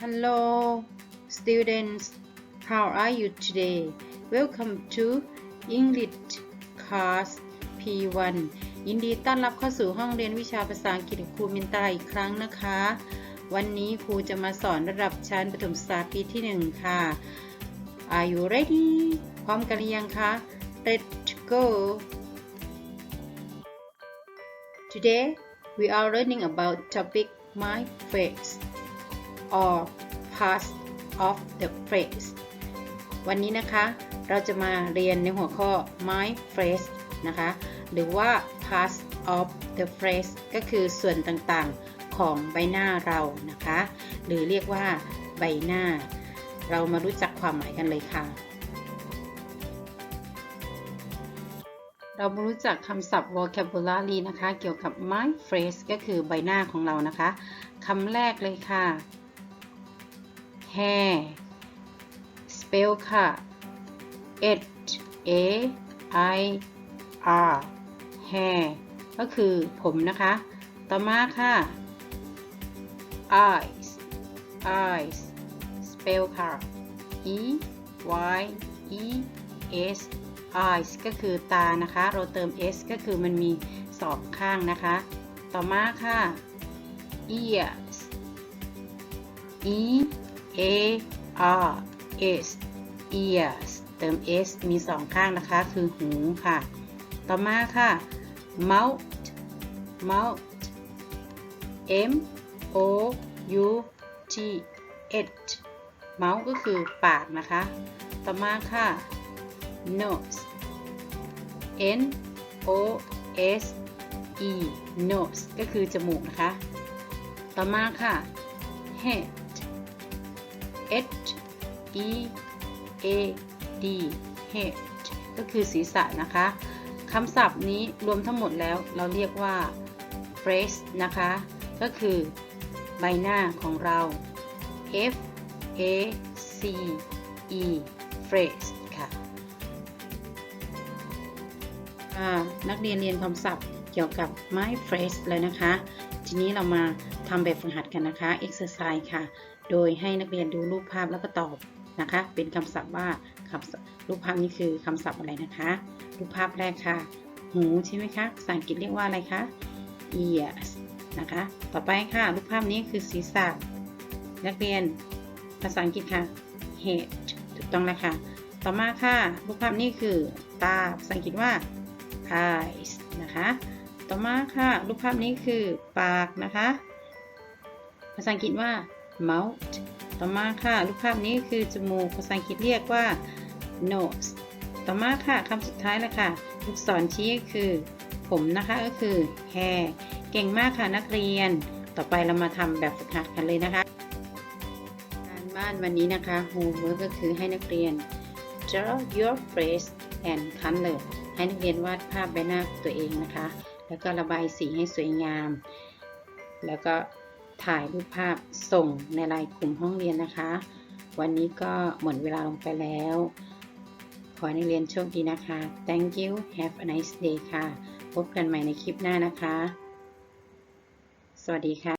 Hello, students. How are you today? Welcome to English class P1 ยินดีต้อนรับเข้าสู่ห้องเรียนวิชาภาษาอังกฤษของครูมินตาอีกครั้งนะคะ วันนี้ครูจะมาสอนระดับชั้นประถมศึกษาปีที่ 1 ค่ะ Are you ready? พร้อมกันหรือยังคะ Let's go. Today we are learning about topic my phrase or past of the phrase วันนี้นะคะเราจะมาเรียนในหัวข้อ my phrase นะคะ หรือว่า past of the phrase ก็คือส่วนต่างๆของใบหน้าเรานะคะ หรือเรียกว่าใบหน้า เรามารู้จักความหมายกันเลยค่ะ เรามารู้จักคำศัพท์ vocabulary นะคะ เกี่ยวกับ my phrase ก็คือใบหน้าของเรานะคะคำแรกเลยค่ะ hair spell ค่ะ h a i r hair ก็คือผมนะคะ ต่อมาค่ะ eyes eyes spell ค่ะ e y e s eyes ก็คือตานะคะ เราเติม s ก็คือมันมีสองข้างนะคะ ต่อมาค่ะ ears e a r s ears เติม s มีสองข้างนะคะ คือหูค่ะ ต่อมาค่ะ mouth mouth m o u t h mouth ก็คือปากนะคะ ต่อมาค่ะ nose n o s e nose ก็คือจมูกนะคะ ต่อมาค่ะ head h e a d head ก็คือศีรษะนะคะคำศัพท์นี้รวมทั้งหมดแล้วเราเรียกว่า face นะคะ ก็คือใบหน้าของเรา f a c e face ค่ะนักเรียนเรียนคำศัพท์ เกี่ยวกับ my phrase เลยนะคะ ทีนี้เรามาทำแบบฝึกหัดกันนะคะ exercise ค่ะ โดยให้นักเรียนดูรูปภาพแล้วก็ตอบนะคะ เป็นคำศัพท์ว่าคำรูปภาพนี้คือคำศัพท์อะไรนะคะ รูปภาพแรกค่ะ หูใช่ไหมคะภาษาอังกฤษเรียกว่าอะไรคะ ears นะคะ ต่อไปค่ะ รูปภาพนี้คือศีรษะ นักเรียนภาษาอังกฤษค่ะ head ถูกต้องแล้วค่ะ ต่อมาค่ะ รูปภาพนี้คือตา ภาษาอังกฤษว่า eyes นะคะ ต่อมาค่ะ รูปภาพนี้คือปากนะคะ ภาษาอังกฤษว่า mouth ต่อมาค่ะ รูปภาพนี้คือจมูก ภาษาอังกฤษเรียกว่า nose ต่อมาค่ะคำสุดท้ายแล้วค่ะ ลูกศรชี้คือผมนะคะก็คือ hair เก่งมากค่ะนักเรียน ต่อไปเรามาทำแบบฝึกหัดกันเลยนะคะ การบ้านวันนี้นะคะ homework ก็คือให้นักเรียน draw your face and color ให้นักเรียนวาดภาพใบหน้าตัวเองนะคะ แล้วก็ระบายสีให้สวยงาม แล้วก็ถ่ายรูปภาพส่งในไลน์กลุ่มห้องเรียนนะคะ วันนี้ก็หมดเวลาลงไปแล้ว ขอให้นักเรียนโชคดีนะคะ thank you have a nice day ค่ะ พบกันใหม่ในคลิปหน้านะคะ สวัสดีค่ะ